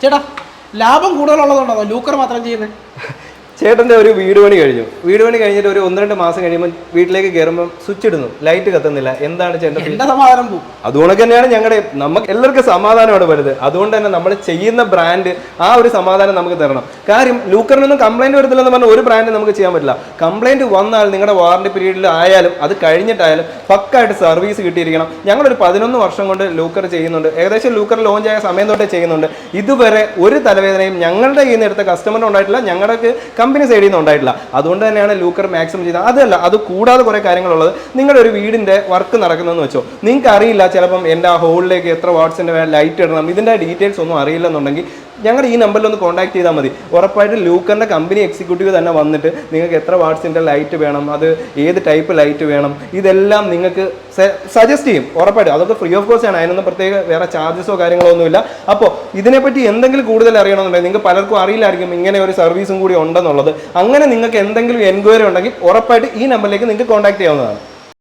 ചേട്ടാ ലാഭം കൂടുതലുള്ളതുകൊണ്ടാണോ ലൂക്കർ മാത്രം ചെയ്യുന്നത് ചേട്ടന്റെ ഒരു വീട് പണി കഴിഞ്ഞു. വീട് പണി കഴിഞ്ഞിട്ട് ഒരു ഒന്ന് രണ്ട് മാസം കഴിയുമ്പോൾ വീട്ടിലേക്ക് കയറുമ്പോൾ സ്വിച്ച് ഇടുന്നു. ലൈറ്റ് കത്തുന്നില്ല. എന്താണ് ചേട്ടന്റെ സമാധാനം പോകും അതുകൊണ്ട് തന്നെയാണ് ഞങ്ങളുടെ നമുക്ക് എല്ലാവർക്കും സമാധാനമാണ് വലുത് അതുകൊണ്ട് തന്നെ നമ്മൾ ചെയ്യുന്ന ബ്രാൻഡ് ആ ഒരു സമാധാനം നമുക്ക് തരണം. കാര്യം ലൂക്കറിനൊന്നും കംപ്ലൈന്റ് വരത്തില്ലെന്ന് പറഞ്ഞാൽ ഒരു ബ്രാൻഡ് നമുക്ക് ചെയ്യാൻ പറ്റില്ല. കംപ്ലൈന്റ് വന്നാൽ നിങ്ങളുടെ വാറണ്ടി പീരീഡിൽ ആയാലും അത് കഴിഞ്ഞിട്ടായാലും പക്കായിട്ട് സർവീസ് കിട്ടിയിരിക്കണം. ഞങ്ങളൊരു പതിനൊന്ന് വർഷം കൊണ്ട് ലൂക്കർ ചെയ്യുന്നുണ്ട്. ഏകദേശം ലൂക്കർ ലോഞ്ച് ആയ സമയം തൊട്ടേ ചെയ്യുന്നുണ്ട്. ഇതുവരെ ഒരു തലവേദനയും ഞങ്ങളുടെ കയ്യിൽ നിന്ന് എടുത്ത കസ്റ്റമറിന് ഉണ്ടായിട്ടില്ല. ഞങ്ങൾക്ക് കമ്പനി സൈഡിൽ നിന്ന് ഉണ്ടായിട്ടില്ല. അതുകൊണ്ട് തന്നെയാണ് ലൂക്കർ മാക്സിമം ചെയ്തത് അതല്ല അത് കൂടാതെ കുറേ കാര്യങ്ങളുള്ളത്. നിങ്ങളുടെ ഒരു വീടിന്റെ വർക്ക് നടക്കുന്നതെന്ന് വെച്ചോ. നിങ്ങൾക്ക് അറിയില്ല ചിലപ്പം എന്റെ ആ ഹോളിലേക്ക് എത്ര വാട്സിന്റെ ലൈറ്റ് ഇടണം. ഇതിന്റെ ഡീറ്റെയിൽസ് ഒന്നും അറിയില്ലെന്നുണ്ടെങ്കിൽ ഞങ്ങളുടെ ഈ നമ്പറിൽ ഒന്ന് കോൺടാക്ട് ചെയ്താൽ മതി. ഉറപ്പായിട്ടും ലൂക്കറിന്റെ കമ്പനി എക്സിക്യൂട്ടീവ് തന്നെ വന്നിട്ട് നിങ്ങൾക്ക് എത്ര വാട്സിന്റെ ലൈറ്റ് വേണം അത് ഏത് ടൈപ്പ് ലൈറ്റ് വേണം ഇതെല്ലാം നിങ്ങൾക്ക് സജസ്റ്റ് ചെയ്യും. ഉറപ്പായിട്ടും. അതൊക്കെ ഫ്രീ ഓഫ് കോസ്റ്റ് ആണ്. അതിനൊന്നും പ്രത്യേക വേറെ ചാർജസോ കാര്യങ്ങളോ ഒന്നുമില്ല. അപ്പോൾ ഇതിനെപ്പറ്റി എന്തെങ്കിലും കൂടുതൽ അറിയണമെന്നുണ്ടെങ്കിൽ നിങ്ങൾക്ക് പലർക്കും അറിയില്ലായിരിക്കും ഇങ്ങനെ ഒരു സർവീസും കൂടി ഉണ്ടെന്നുള്ളത്. അങ്ങനെ നിങ്ങൾക്ക് എന്തെങ്കിലും എൻക്വയറി ഉണ്ടെങ്കിൽ ഉറപ്പായിട്ട് ഈ നമ്പറിലേക്ക് നിങ്ങൾക്ക് കോൺടാക്ട് ചെയ്യാവുന്നതാണ്.